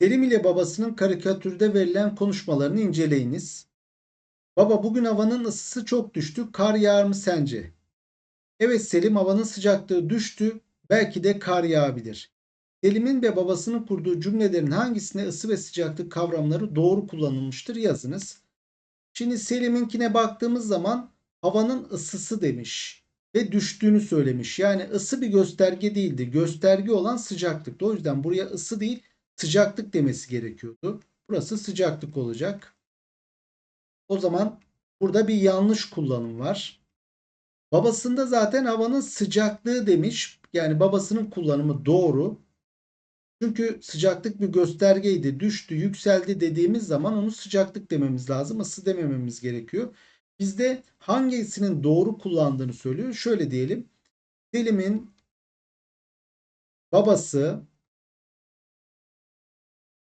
Selim ile babasının karikatürde verilen konuşmalarını inceleyiniz. Baba bugün havanın ısısı çok düştü. Kar yağar mı sence? Evet Selim havanın sıcaklığı düştü. Belki de kar yağabilir. Selim'in ve babasının kurduğu cümlelerin hangisinde ısı ve sıcaklık kavramları doğru kullanılmıştır yazınız. Şimdi Selim'inkine baktığımız zaman havanın ısısı demiş ve düştüğünü söylemiş. Yani ısı bir gösterge değildi. Gösterge olan sıcaklıktı. O yüzden buraya ısı değil sıcaklık demesi gerekiyordu. Burası sıcaklık olacak. O zaman burada bir yanlış kullanım var. Babasında zaten havanın sıcaklığı demiş. Yani babasının kullanımı doğru. Çünkü sıcaklık bir göstergeydi. Düştü, yükseldi dediğimiz zaman onu sıcaklık dememiz lazım. Isı demememiz gerekiyor. Bizde hangisinin doğru kullandığını söylüyor. Şöyle diyelim. Selim'in babası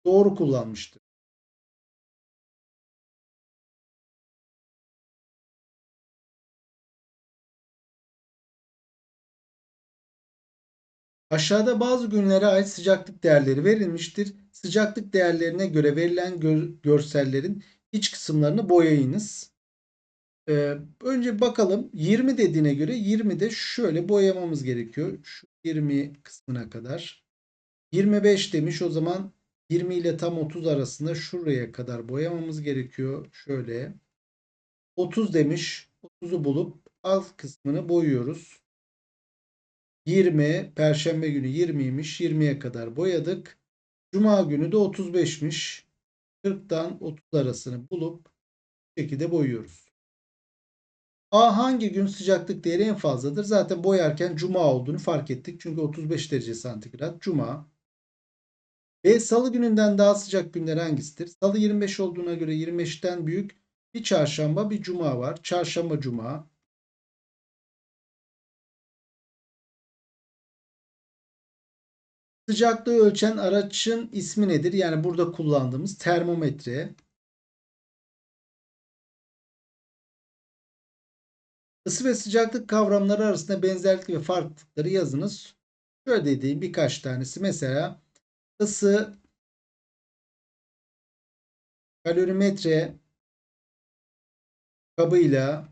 doğru kullanmıştır. Aşağıda bazı günlere ait sıcaklık değerleri verilmiştir. Sıcaklık değerlerine göre verilen gör görsellerin iç kısımlarını boyayınız. Ee, önce bakalım 20 dediğine göre 20'de şöyle boyamamız gerekiyor. Şu 20 kısmına kadar. 25 demiş o zaman 20 ile tam 30 arasında şuraya kadar boyamamız gerekiyor. Şöyle. 30 demiş. 30'u bulup alt kısmını boyuyoruz. 20 Perşembe günü 20'ymiş. 20'ye kadar boyadık. Cuma günü de 35'miş. 40'tan 30 arasını bulup bu şekilde boyuyoruz. A hangi gün sıcaklık değeri en fazladır? Zaten boyarken cuma olduğunu fark ettik. Çünkü 35 derece santigrat. Cuma. B salı gününden daha sıcak günler hangisidir? Salı 25 olduğuna göre 25'ten büyük bir çarşamba bir cuma var. Çarşamba cuma. Sıcaklığı ölçen araçın ismi nedir? Yani burada kullandığımız termometre. Isı ve sıcaklık kavramları arasında benzerlik ve farklılıkları yazınız. Şöyle dediğim birkaç tanesi. Mesela ısı kalorimetre kabıyla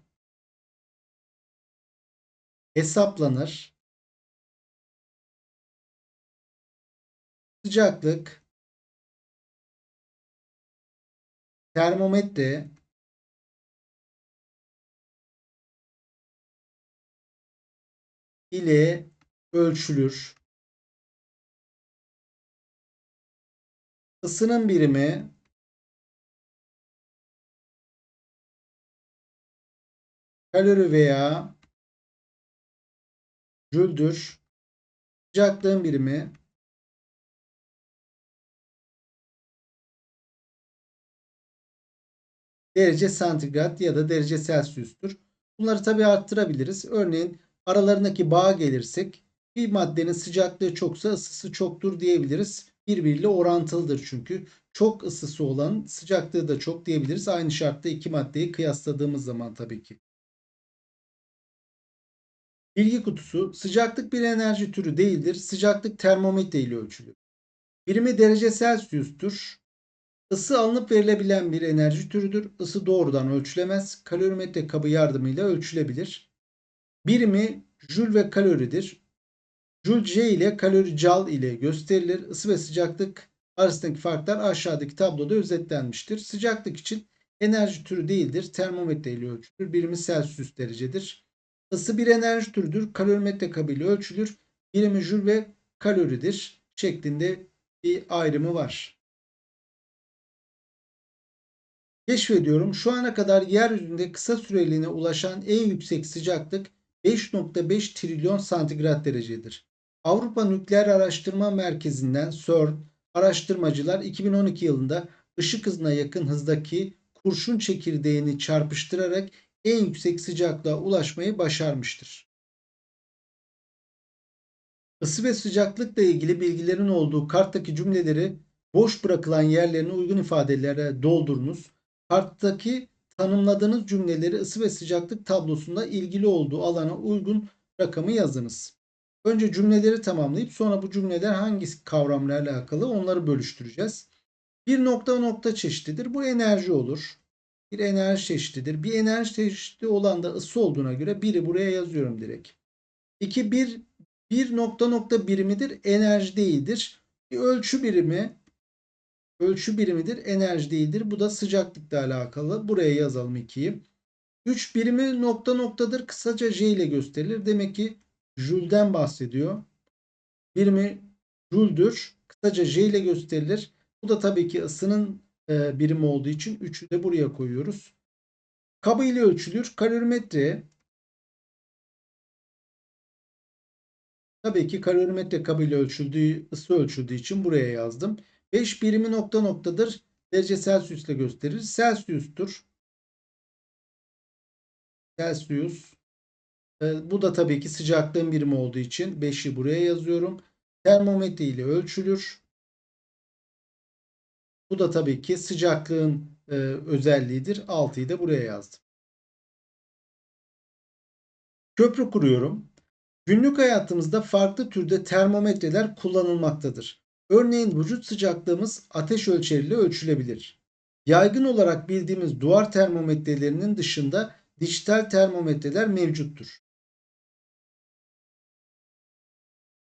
hesaplanır. Sıcaklık termometre ile ölçülür. Isının birimi kalori veya jüldür. Sıcaklığın birimi derece santigrat ya da derece Celsius'tur. Bunları tabi arttırabiliriz. Örneğin aralarındaki bağa gelirsek bir maddenin sıcaklığı çoksa ısısı çoktur diyebiliriz. Birbiriyle orantılıdır çünkü. Çok ısısı olan sıcaklığı da çok diyebiliriz. Aynı şartta iki maddeyi kıyasladığımız zaman tabii ki. Bilgi kutusu sıcaklık bir enerji türü değildir. Sıcaklık termometre ile ölçülür. Birimi derece Celsius'tur. Isı alınıp verilebilen bir enerji türüdür. Isı doğrudan ölçülemez. Kalorimetre kabı yardımıyla ölçülebilir. Birimi jül ve kaloridir. Jül J ile kalori cal ile gösterilir. Isı ve sıcaklık arasındaki farklar aşağıdaki tabloda özetlenmiştir. Sıcaklık için enerji türü değildir. Termometre ile ölçülür. Birimi Celsius derecedir. Isı bir enerji türüdür. Kalorimetre kabı ile ölçülür. Birimi jül ve kaloridir şeklinde bir ayrımı var. Keşfediyorum şu ana kadar yeryüzünde kısa süreliğine ulaşan en yüksek sıcaklık 5.5 trilyon santigrat derecedir. Avrupa Nükleer Araştırma Merkezi'nden CERN araştırmacılar 2012 yılında ışık hızına yakın hızdaki kurşun çekirdeğini çarpıştırarak en yüksek sıcaklığa ulaşmayı başarmıştır. Isı ve sıcaklıkla ilgili bilgilerin olduğu karttaki cümleleri boş bırakılan yerlerine uygun ifadelere doldurunuz. Karttaki tanımladığınız cümleleri ısı ve sıcaklık tablosunda ilgili olduğu alana uygun rakamı yazınız. Önce cümleleri tamamlayıp sonra bu cümleler hangi kavramlarla alakalı onları bölüştüreceğiz. Bir nokta nokta çeşididir. Bu enerji olur. Bir enerji çeşididir. Bir enerji çeşidi olan da ısı olduğuna göre biri buraya yazıyorum direkt. İki bir bir nokta nokta birimidir. Enerji değildir. Bir ölçü birimi ölçü birimidir. Enerji değildir. Bu da sıcaklıkla alakalı. Buraya yazalım 2'yi. 3 birimi nokta noktadır. Kısaca J ile gösterilir. Demek ki Jül'den bahsediyor. Birimi Jül'dür. Kısaca J ile gösterilir. Bu da tabii ki ısının e, birimi olduğu için 3'ü de buraya koyuyoruz. Kabı ile ölçülür. Kalorimetre Tabii ki kalorimetre kabıyla ölçüldüğü, ısı ölçüldüğü için buraya yazdım. 5 birimi nokta noktadır. Derece Celsius ile gösterir. Celsius'tur. Celsius. Ee, bu da tabii ki sıcaklığın birimi olduğu için 5'i buraya yazıyorum. Termometre ile ölçülür. Bu da tabii ki sıcaklığın e, özelliğidir. 6'yı da buraya yazdım. Köprü kuruyorum. Günlük hayatımızda farklı türde termometreler kullanılmaktadır. Örneğin vücut sıcaklığımız ateş ölçeriyle ölçülebilir. Yaygın olarak bildiğimiz duvar termometrelerinin dışında dijital termometreler mevcuttur.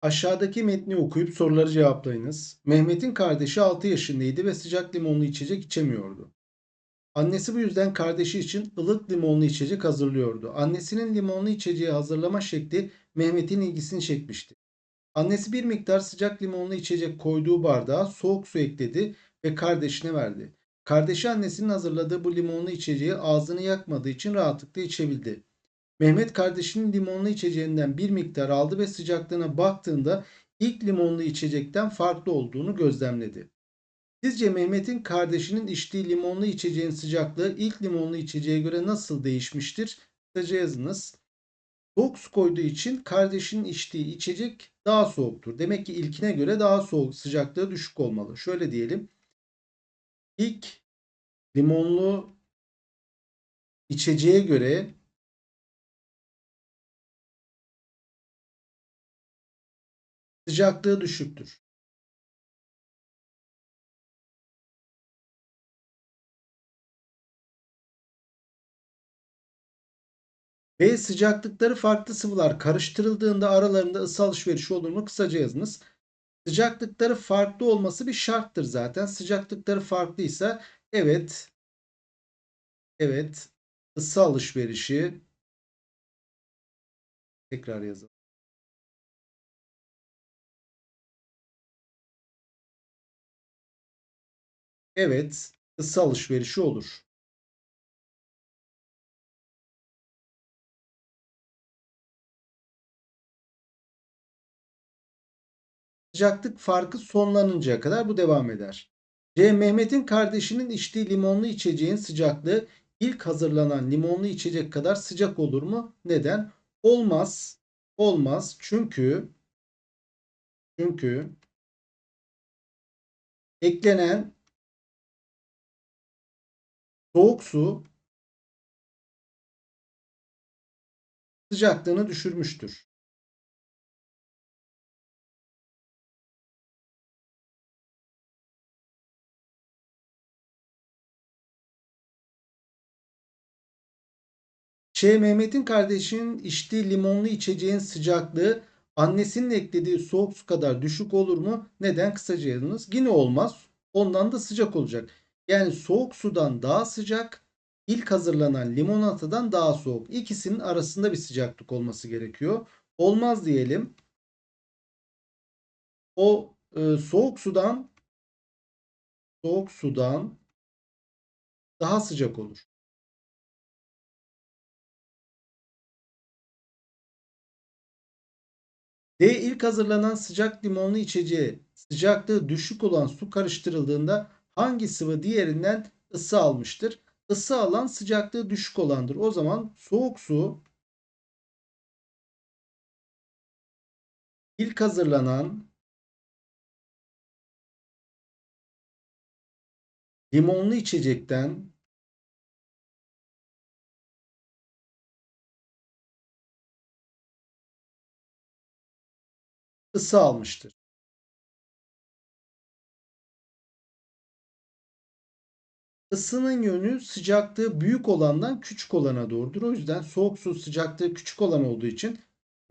Aşağıdaki metni okuyup soruları cevaplayınız. Mehmet'in kardeşi 6 yaşındaydı ve sıcak limonlu içecek içemiyordu. Annesi bu yüzden kardeşi için ılık limonlu içecek hazırlıyordu. Annesinin limonlu içeceği hazırlama şekli Mehmet'in ilgisini çekmişti. Annesi bir miktar sıcak limonlu içecek koyduğu bardağa soğuk su ekledi ve kardeşine verdi. Kardeşi annesinin hazırladığı bu limonlu içeceği ağzını yakmadığı için rahatlıkla içebildi. Mehmet kardeşinin limonlu içeceğinden bir miktar aldı ve sıcaklığına baktığında ilk limonlu içecekten farklı olduğunu gözlemledi. Sizce Mehmet'in kardeşinin içtiği limonlu içeceğin sıcaklığı ilk limonlu içeceğe göre nasıl değişmiştir? Kısaca yazınız. Su koyduğu için kardeşinin içtiği içecek daha soğuktur. Demek ki ilkine göre daha soğuk, sıcaklığı düşük olmalı. Şöyle diyelim. İlk limonlu içeceğe göre sıcaklığı düşüktür. Ve sıcaklıkları farklı sıvılar karıştırıldığında aralarında ısı alışverişi olur mu? Kısaca yazınız. Sıcaklıkları farklı olması bir şarttır zaten. Sıcaklıkları farklıysa evet evet ısı alışverişi tekrar yazalım. Evet ısı alışverişi olur. sıcaklık farkı sonlanıncaya kadar bu devam eder. C. Mehmet'in kardeşinin içtiği limonlu içeceğin sıcaklığı ilk hazırlanan limonlu içecek kadar sıcak olur mu? Neden? Olmaz. Olmaz. Çünkü çünkü eklenen soğuk su sıcaklığını düşürmüştür. Ş. Mehmet'in kardeşinin içtiği limonlu içeceğin sıcaklığı annesinin eklediği soğuk su kadar düşük olur mu? Neden? Kısaca yazınız. Yine olmaz. Ondan da sıcak olacak. Yani soğuk sudan daha sıcak, ilk hazırlanan limonatadan daha soğuk. İkisinin arasında bir sıcaklık olması gerekiyor. Olmaz diyelim. O e, soğuk sudan soğuk sudan daha sıcak olur. D ilk hazırlanan sıcak limonlu içeceğe sıcaklığı düşük olan su karıştırıldığında hangi sıvı diğerinden ısı almıştır? Isı alan sıcaklığı düşük olandır. O zaman soğuk su ilk hazırlanan limonlu içecekten ısı almıştır. Isının yönü sıcaklığı büyük olandan küçük olana doğrudur. O yüzden soğuk su sıcaklığı küçük olan olduğu için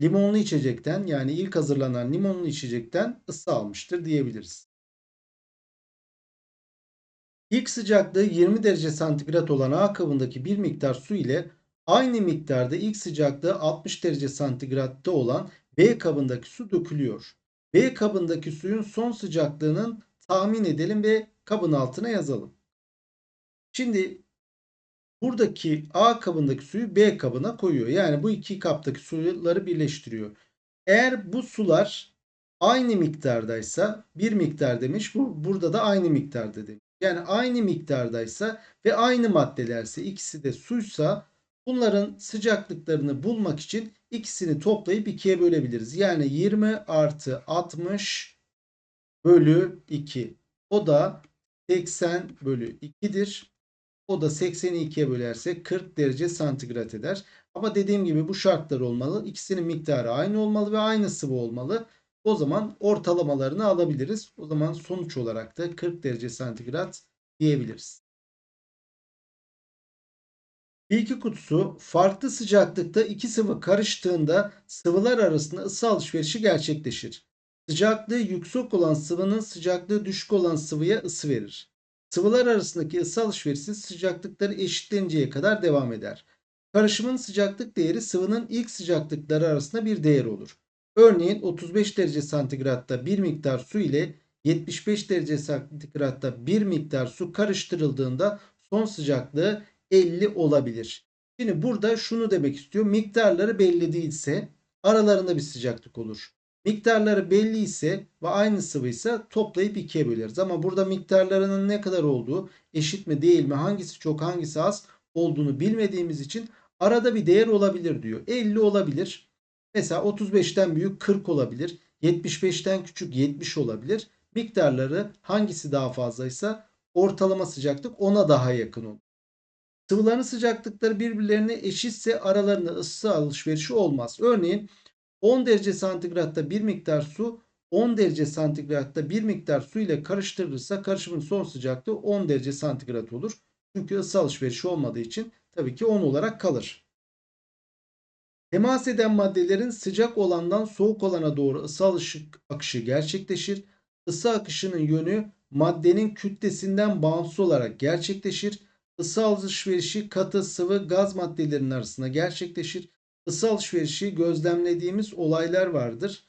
limonlu içecekten yani ilk hazırlanan limonlu içecekten ısı almıştır diyebiliriz. İlk sıcaklığı 20 derece santigrat olan A kabındaki bir miktar su ile aynı miktarda ilk sıcaklığı 60 derece santigratta olan B kabındaki su dökülüyor. B kabındaki suyun son sıcaklığının tahmin edelim ve kabın altına yazalım. Şimdi buradaki A kabındaki suyu B kabına koyuyor. Yani bu iki kaptaki suları birleştiriyor. Eğer bu sular aynı miktardaysa bir miktar demiş. Bu burada da aynı miktarda demiş. Yani aynı miktardaysa ve aynı maddelerse ikisi de suysa bunların sıcaklıklarını bulmak için ikisini toplayıp ikiye bölebiliriz. Yani 20 artı 60 bölü 2. O da 80 bölü 2'dir. O da 80'i 2'ye bölersek 40 derece santigrat eder. Ama dediğim gibi bu şartlar olmalı. İkisinin miktarı aynı olmalı ve aynı sıvı olmalı. O zaman ortalamalarını alabiliriz. O zaman sonuç olarak da 40 derece santigrat diyebiliriz. Bilgi kutusu farklı sıcaklıkta iki sıvı karıştığında sıvılar arasında ısı alışverişi gerçekleşir. Sıcaklığı yüksek olan sıvının sıcaklığı düşük olan sıvıya ısı verir. Sıvılar arasındaki ısı alışverişi sıcaklıkları eşitleninceye kadar devam eder. Karışımın sıcaklık değeri sıvının ilk sıcaklıkları arasında bir değer olur. Örneğin 35 derece santigratta bir miktar su ile 75 derece santigratta bir miktar su karıştırıldığında son sıcaklığı 50 olabilir. Şimdi burada şunu demek istiyor. Miktarları belli değilse aralarında bir sıcaklık olur. Miktarları belli ise ve aynı sıvıysa toplayıp ikiye böleriz. Ama burada miktarlarının ne kadar olduğu eşit mi değil mi hangisi çok hangisi az olduğunu bilmediğimiz için arada bir değer olabilir diyor. 50 olabilir. Mesela 35'ten büyük 40 olabilir. 75'ten küçük 70 olabilir. Miktarları hangisi daha fazlaysa ortalama sıcaklık ona daha yakın olur. Sıvıların sıcaklıkları birbirlerine eşitse aralarında ısı alışverişi olmaz. Örneğin 10 derece santigratta bir miktar su 10 derece santigratta bir miktar su ile karıştırılırsa karışımın son sıcaklığı 10 derece santigrat olur. Çünkü ısı alışverişi olmadığı için tabii ki 10 olarak kalır. Temas eden maddelerin sıcak olandan soğuk olana doğru ısı akışı gerçekleşir. Isı akışının yönü maddenin kütlesinden bağımsız olarak gerçekleşir. Isı alışverişi katı, sıvı, gaz maddelerinin arasında gerçekleşir. Isı alışverişi gözlemlediğimiz olaylar vardır.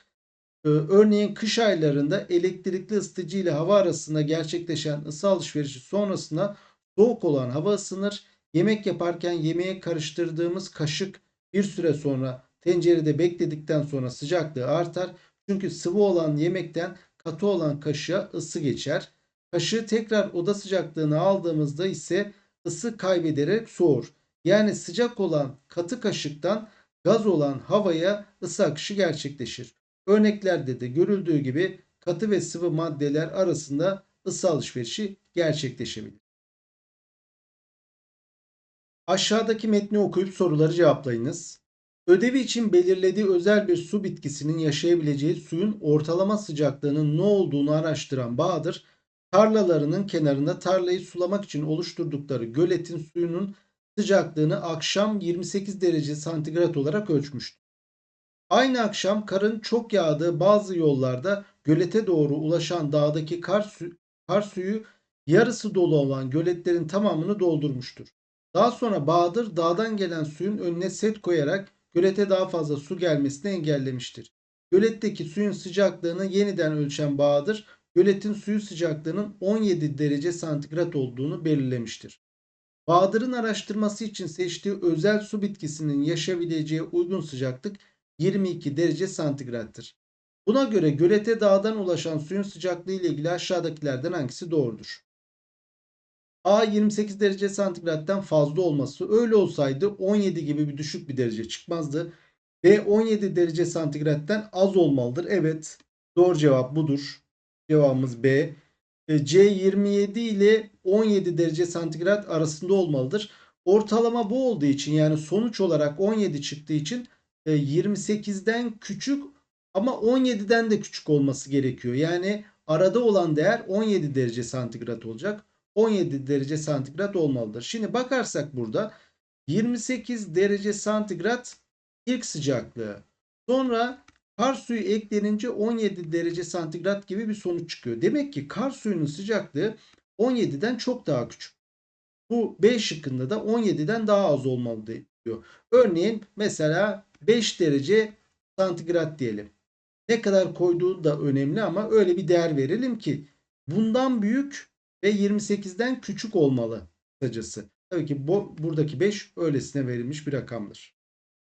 Ee, örneğin kış aylarında elektrikli ısıtıcı ile hava arasında gerçekleşen ısı alışverişi sonrasında soğuk olan hava ısınır. Yemek yaparken yemeğe karıştırdığımız kaşık bir süre sonra tencerede bekledikten sonra sıcaklığı artar. Çünkü sıvı olan yemekten katı olan kaşığa ısı geçer. Kaşığı tekrar oda sıcaklığına aldığımızda ise ısı kaybederek soğur. Yani sıcak olan katı kaşıktan gaz olan havaya ısı akışı gerçekleşir. Örneklerde de görüldüğü gibi katı ve sıvı maddeler arasında ısı alışverişi gerçekleşebilir. Aşağıdaki metni okuyup soruları cevaplayınız. Ödevi için belirlediği özel bir su bitkisinin yaşayabileceği suyun ortalama sıcaklığının ne olduğunu araştıran Bahadır, tarlalarının kenarında tarlayı sulamak için oluşturdukları göletin suyunun sıcaklığını akşam 28 derece santigrat olarak ölçmüştü. Aynı akşam karın çok yağdığı bazı yollarda gölete doğru ulaşan dağdaki kar, su kar suyu yarısı dolu olan göletlerin tamamını doldurmuştur. Daha sonra Bahadır dağdan gelen suyun önüne set koyarak gölete daha fazla su gelmesini engellemiştir. Göletteki suyun sıcaklığını yeniden ölçen Bahadır, göletin suyu sıcaklığının 17 derece santigrat olduğunu belirlemiştir. Bahadır'ın araştırması için seçtiği özel su bitkisinin yaşayabileceği uygun sıcaklık 22 derece santigrattır. Buna göre gölete dağdan ulaşan suyun sıcaklığı ile ilgili aşağıdakilerden hangisi doğrudur? A 28 derece santigrattan fazla olması. Öyle olsaydı 17 gibi bir düşük bir derece çıkmazdı. B 17 derece santigrattan az olmalıdır. Evet doğru cevap budur. Cevabımız B. E, C 27 ile 17 derece santigrat arasında olmalıdır. Ortalama bu olduğu için yani sonuç olarak 17 çıktığı için 28'den e, küçük Ama 17'den de küçük olması gerekiyor. Yani arada olan değer 17 derece santigrat olacak. 17 derece santigrat olmalıdır. Şimdi bakarsak burada 28 derece santigrat ilk sıcaklığı. Sonra kar suyu eklenince 17 derece santigrat gibi bir sonuç çıkıyor. Demek ki kar suyunun sıcaklığı 17'den çok daha küçük. Bu B şıkkında da 17'den daha az olmalı diyor. Örneğin mesela 5 derece santigrat diyelim. Ne kadar koyduğu da önemli ama öyle bir değer verelim ki bundan büyük ve 28'den küçük olmalı kısacası. Tabii ki bu, buradaki 5 öylesine verilmiş bir rakamdır.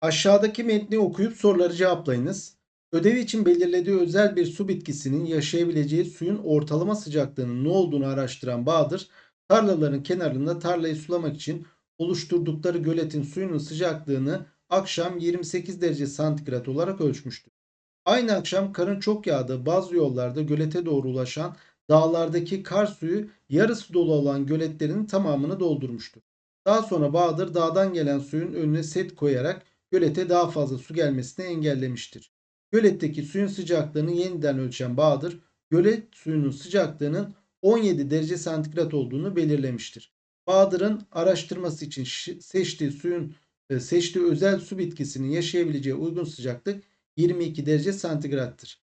Aşağıdaki metni okuyup soruları cevaplayınız. Ödevi için belirlediği özel bir su bitkisinin yaşayabileceği suyun ortalama sıcaklığının ne olduğunu araştıran Bahadır, tarlaların kenarında tarlayı sulamak için oluşturdukları göletin suyunun sıcaklığını akşam 28 derece santigrat olarak ölçmüştür. Aynı akşam karın çok yağdığı bazı yollarda gölete doğru ulaşan dağlardaki kar suyu yarısı dolu olan göletlerin tamamını doldurmuştur. Daha sonra Bahadır dağdan gelen suyun önüne set koyarak gölete daha fazla su gelmesini engellemiştir. Göletteki suyun sıcaklığını yeniden ölçen Bahadır, gölet suyunun sıcaklığının 17 derece santigrat olduğunu belirlemiştir. Bahadır'ın araştırması için seçtiği suyun e, seçtiği özel su bitkisinin yaşayabileceği uygun sıcaklık 22 derece santigrattır.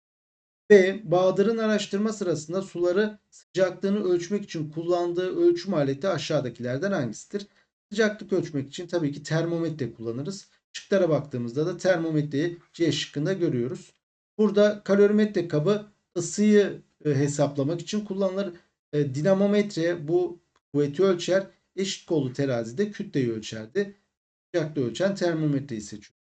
B. Bahadır'ın araştırma sırasında suları sıcaklığını ölçmek için kullandığı ölçüm aleti aşağıdakilerden hangisidir? Sıcaklık ölçmek için tabii ki termometre kullanırız. Şıklara baktığımızda da termometreyi C şıkkında görüyoruz. Burada kalorimetre kabı ısıyı e, hesaplamak için kullanılır. E, dinamometre bu kuvveti ölçer. Eşit kollu terazide kütleyi ölçerdi. Sıcaklığı ölçen termometreyi seçiyor.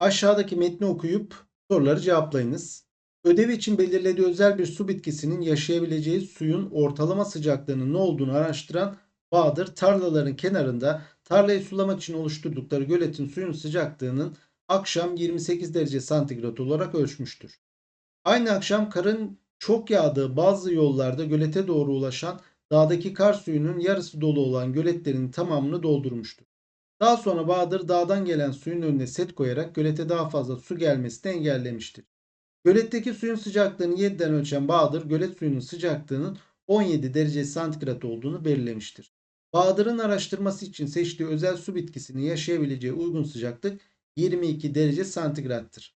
Aşağıdaki metni okuyup soruları cevaplayınız. Ödevi için belirlediği özel bir su bitkisinin yaşayabileceği suyun ortalama sıcaklığının ne olduğunu araştıran Bahadır tarlaların kenarında tarlayı sulamak için oluşturdukları göletin suyun sıcaklığının akşam 28 derece santigrat olarak ölçmüştür. Aynı akşam karın çok yağdığı bazı yollarda gölete doğru ulaşan dağdaki kar suyunun yarısı dolu olan göletlerin tamamını doldurmuştur. Daha sonra Bahadır dağdan gelen suyun önüne set koyarak gölete daha fazla su gelmesini engellemiştir. Göletteki suyun sıcaklığını 7'den ölçen Bahadır gölet suyunun sıcaklığının 17 derece santigrat olduğunu belirlemiştir. Bahadır'ın araştırması için seçtiği özel su bitkisinin yaşayabileceği uygun sıcaklık 22 derece santigrattır.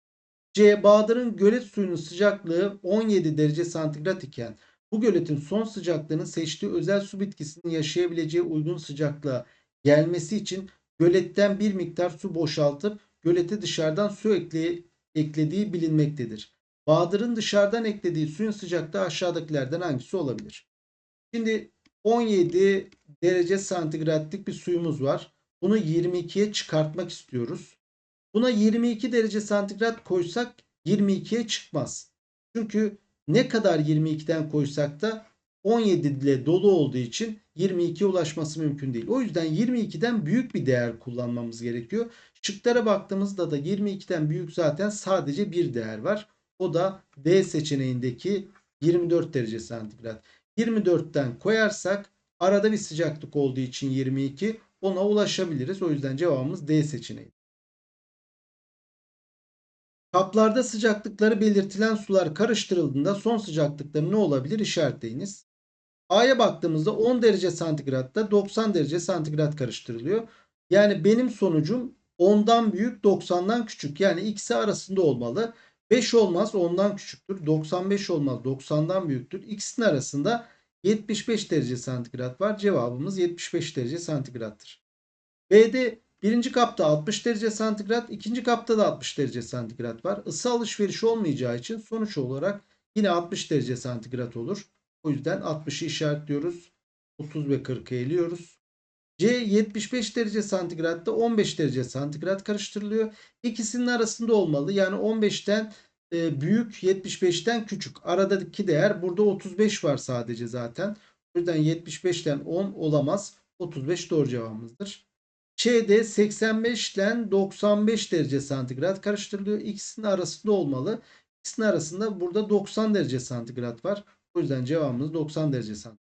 C. Bahadır'ın gölet suyunun sıcaklığı 17 derece santigrat iken bu göletin son sıcaklığının seçtiği özel su bitkisinin yaşayabileceği uygun sıcaklığa gelmesi için göletten bir miktar su boşaltıp gölete dışarıdan su ekle, eklediği bilinmektedir. Bahadır'ın dışarıdan eklediği suyun sıcaklığı aşağıdakilerden hangisi olabilir? Şimdi 17 derece santigratlık bir suyumuz var. Bunu 22'ye çıkartmak istiyoruz. Buna 22 derece santigrat koysak 22'ye çıkmaz. Çünkü ne kadar 22'den koysak da 17 ile dolu olduğu için 22'ye ulaşması mümkün değil. O yüzden 22'den büyük bir değer kullanmamız gerekiyor. Şıklara baktığımızda da 22'den büyük zaten sadece bir değer var. O da D seçeneğindeki 24 derece santigrat. 24'ten koyarsak arada bir sıcaklık olduğu için 22 ona ulaşabiliriz. O yüzden cevabımız D seçeneği. Kaplarda sıcaklıkları belirtilen sular karıştırıldığında son sıcaklıkları ne olabilir işaretleyiniz. A'ya baktığımızda 10 derece santigratta 90 derece santigrat karıştırılıyor. Yani benim sonucum 10'dan büyük 90'dan küçük. Yani ikisi arasında olmalı. 5 olmaz 10'dan küçüktür. 95 olmaz 90'dan büyüktür. İkisinin arasında 75 derece santigrat var. Cevabımız 75 derece santigrattır. B'de birinci kapta 60 derece santigrat, ikinci kapta da 60 derece santigrat var. Isı alışverişi olmayacağı için sonuç olarak yine 60 derece santigrat olur. O yüzden 60'ı işaretliyoruz. 30 ve 40'ı eliyoruz. C 75 derece santigratta 15 derece santigrat karıştırılıyor. İkisinin arasında olmalı. Yani 15'ten e, büyük 75'ten küçük. Aradaki değer burada 35 var sadece zaten. O yüzden 75'ten 10 olamaz. 35 doğru cevabımızdır. C'de 85 ile 95 derece santigrat karıştırılıyor. İkisinin arasında olmalı. İkisinin arasında burada 90 derece santigrat var. O yüzden cevabımız 90 derece santigrat.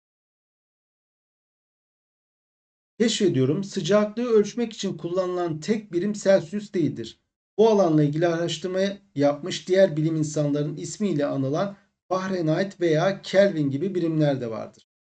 Keşfediyorum sıcaklığı ölçmek için kullanılan tek birim Celsius değildir. Bu alanla ilgili araştırma yapmış diğer bilim insanlarının ismiyle anılan Fahrenheit veya Kelvin gibi birimler de vardır.